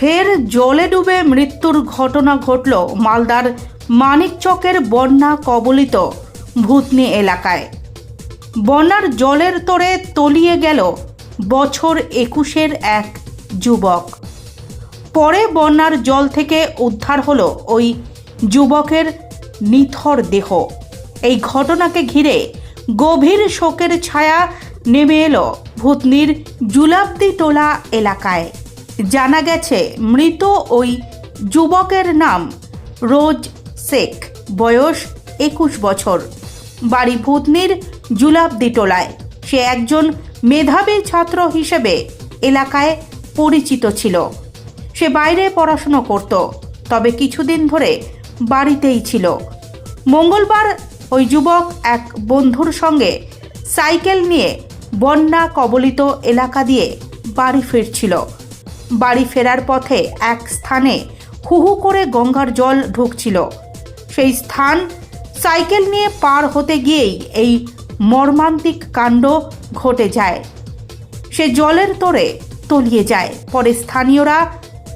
ফের জলে ডুবে মৃত্যুর ঘটনা ঘটল মালদার মানিকচকের বন্যা কবলিত ভূতনি এলাকায়। বন্যার জলের তোড়ে তলিয়ে গেল বছর একুশের এক যুবক। পরে বন্যার জল থেকে উদ্ধার হলো ওই যুবকের নিথর দেহ। এই ঘটনাকে ঘিরে গভীর শোকের ছায়া নেমে এলো ভূতনির জুলাবদি টোলা এলাকায়। জানা গেছে, মৃত ওই যুবকের নাম রোজ শেখ, বয়স একুশ বছর। বাড়ি ভূতনির জুলাবদি টোলায় সে একজন মেধাবী ছাত্র হিসেবে এলাকায় পরিচিত ছিল। সে বাইরে পড়াশুনো করত, তবে কিছুদিন ধরে বাড়িতেই ছিল। মঙ্গলবার ওই যুবক এক বন্ধুর সঙ্গে সাইকেল নিয়ে বন্যা কবলিত এলাকা দিয়ে বাড়ি ফিরছিল। বাড়ি ফেরার পথে এক স্থানে হু হু করে গঙ্গার জল ঢুকছিল। সেই স্থান সাইকেল নিয়ে পার হতে গিয়েই এই মর্মান্তিক কাণ্ড ঘটে যায়। সে জলের তোড়ে তলিয়ে যায়। পরে স্থানীয়রা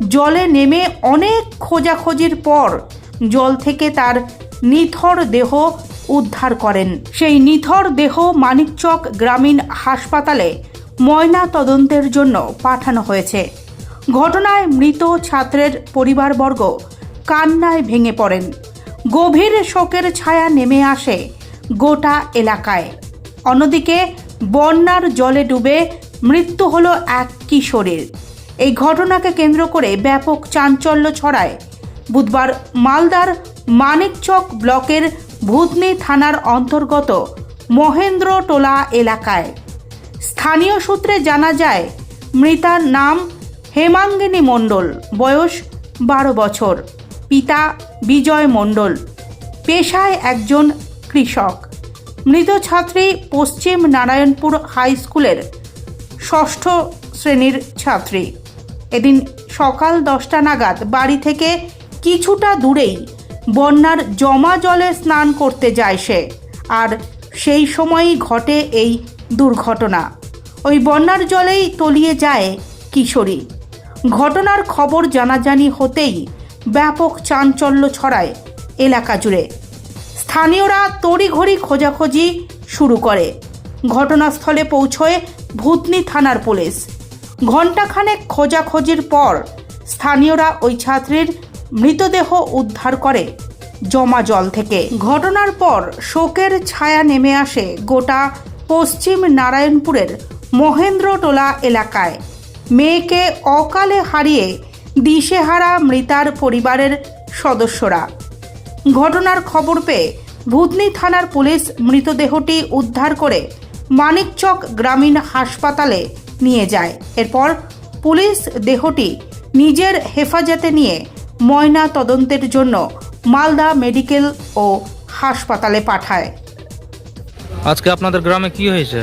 জলে নেমে অনেক খোঁজাখোঁজির পর জল থেকে তার নিথর দেহ উদ্ধার করেন। সেই নিথর দেহ মানিকচক গ্রামীণ হাসপাতালে ময়না তদন্তের জন্য পাঠানো হয়েছে। ঘটনায় মৃত ছাত্রের পরিবারবর্গ কান্নায় ভেঙে পড়েন। গভীর শোকের ছায়া নেমে আসে গোটা এলাকায়। অন্যদিকে বন্যার জলে ডুবে মৃত্যু হল এক কিশোরের। এই ঘটনাকে কেন্দ্র করে ব্যাপক চাঞ্চল্য ছড়ায়। বুধবার মালদার মানিকচক ব্লকের ভূতনি থানার অন্তর্গত মহেন্দ্রটোলা এলাকায়। স্থানীয় সূত্রে জানা যায়, মৃতার নাম হেমাঙ্গিনী মণ্ডল, বয়স বারো বছর। পিতা বিজয় মণ্ডল। পেশায় একজন কৃষক। মৃত ছাত্রী পশ্চিম নারায়ণপুর হাই স্কুলের ষষ্ঠ শ্রেণির ছাত্রী। এদিন সকাল দশটা নাগাদ বাড়ি থেকে কিছুটা দূরেই বন্যার জমা জলে স্নান করতে যায় সে। আর সেই সময়ই ঘটে এই দুর্ঘটনা। ওই বন্যার জলেই তলিয়ে যায় কিশোরী। ঘটনার খবর জানাজানি হতেই ব্যাপক চাঞ্চল্য ছড়ায় এলাকা জুড়ে। স্থানীয়রা তড়িঘড়ি খোঁজাখুঁজি শুরু করে। ঘটনাস্থলে পৌঁছয় ভূতনি থানার পুলিশ। ঘণ্টাখানেক খোঁজাখুঁজির পর স্থানীয়রা ওই ছাত্রীর মৃতদেহ উদ্ধার করে জমা জল থেকে। ঘটনার পর শোকের ছায়া নেমে আসে গোটা পশ্চিম নারায়ণপুরের মহেন্দ্রটোলা এলাকায়। মেয়েকে অকালে হারিয়ে দিশেহারা মৃতার পরিবারের সদস্যরা। ঘটনার খবর পেয়ে ভুতনি থানার পুলিশ মৃতদেহটি উদ্ধার করে মানিকচক গ্রামীণ হাসপাতালে নিয়ে যায়। এরপর পুলিশ দেহটি নিজের হেফাজতে নিয়ে ময়না তদন্তের জন্য মালদা মেডিকেল ও হাসপাতালে পাঠায়। আজকে আপনাদের গ্রামে কি হয়েছে?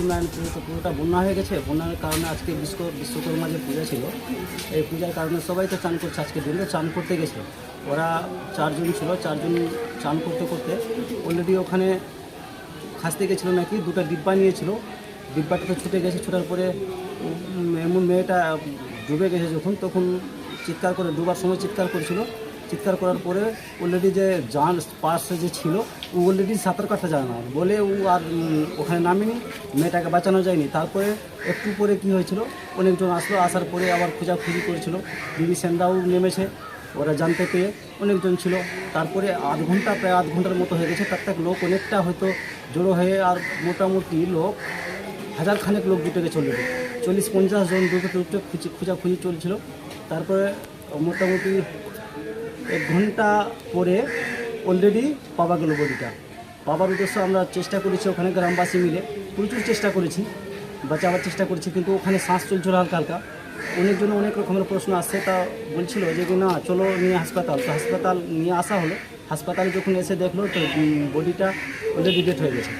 ওখানে তো পুরোটা বন্যা হয়ে গেছে। বন্যার কারণে আজকে বিশ্ব বিশ্বকর্মা যে পূজা ছিল, এই পূজার কারণে সবাই তো চান করছে। আজকে দিনে চান করতে গেছে। ওরা চারজন ছিল, চারজন চান করতে করতে অলরেডি ওখানে খাসতে গেছিল নাকি, দুটো ডিব্বা নিয়েছিল। ডিব্বাটা তো ছুটে গেছে, ছুটার পরে এমন মেয়েটা ডুবে গেছে যখন, তখন চিৎকার করে, ডুবার সময় চিৎকার করেছিল। চিৎকার করার পরে অলরেডি যে জান পাশে যে ছিল, ও অলরেডি সাঁতার কাটতে জানে না। বলে ও আর ওখানে নামেনি, মেয়েটাকে বাঁচানো যায়নি। তারপরে একটু পরে কি হয়েছিল, অনেকজন আসলো, আসার পরে আবার খোঁজাখুঁজি করেছিল। বিবি সেনরাও নেমেছে, ওরা জানতে পেয়ে অনেকজন ছিল। তারপরে আধ ঘণ্টা, প্রায় আধ ঘণ্টার মতো হয়ে গেছে। তার লোক অনেকটা হয়তো জড়ো হয়ে আর মোটামুটি লোক হাজার খানেক লোক দুটোকে গেছে অলরেডি চল্লিশ পঞ্চাশ জন দুটো দুটো খুঁজে খোঁজাখুঁজি চলছিল। তারপরে মোটামুটি এক ঘণ্টা পরে অলরেডি পাওয়া গেল বডিটা। পাওয়ার উদ্দেশ্য আমরা চেষ্টা করেছি ওখানে গ্রামবাসী মিলে, প্রচুর চেষ্টা করেছি, বাঁচাবার চেষ্টা করেছি, কিন্তু ওখানে শ্বাস চলছিল হালকা হালকা। অনেকজন অনেক রকমের প্রশ্ন আসছে তা বলছিল যে না, চলো নিয়ে হাসপাতাল। তো হাসপাতাল নিয়ে আসা হলো। হাসপাতালে যখন এসে দেখল তো বডিটা অলরেডি ডেট হয়ে গেছে।